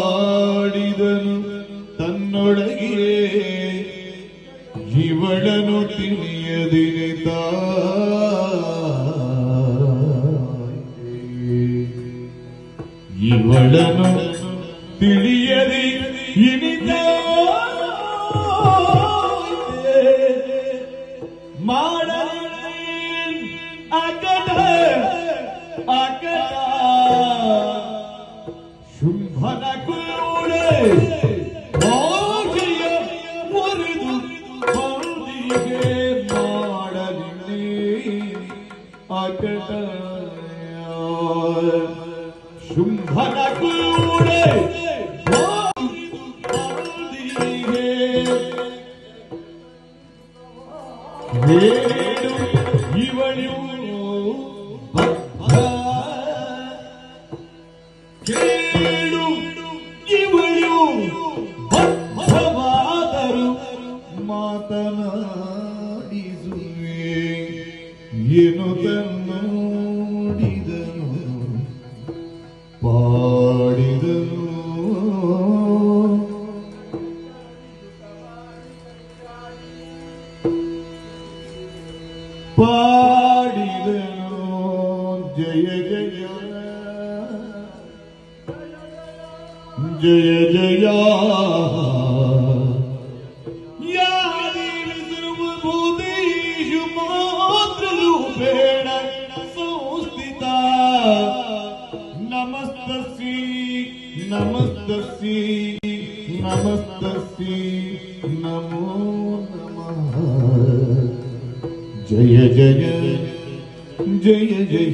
ಪಾಡಿದನು ತನ್ನೊಳಗೆ ಇವಳನು ತಿಳಿಯದಿನಿತ ಇವಳನು ತಿಳಿಯದಿ ಇನಿತ ಅಡಿಗೆ ಮಾಡಲಿ ಆಕಟ ಶುಂಭರ ಕೂಡೆ ಮಾತನಾಡಿಸುವೆ ಏನು ತನ್ನೋಡಿದನು ಪಾಡಿದನು ಪಾಡಿದನು ಜಯ ಜಯ ಜಯ ಜಯ नमस्तस्यै नमस्तस्यै नमो नमः जय जय जय जय जय जय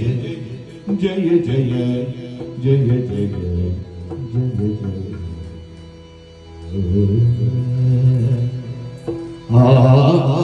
जय जय जय जय आ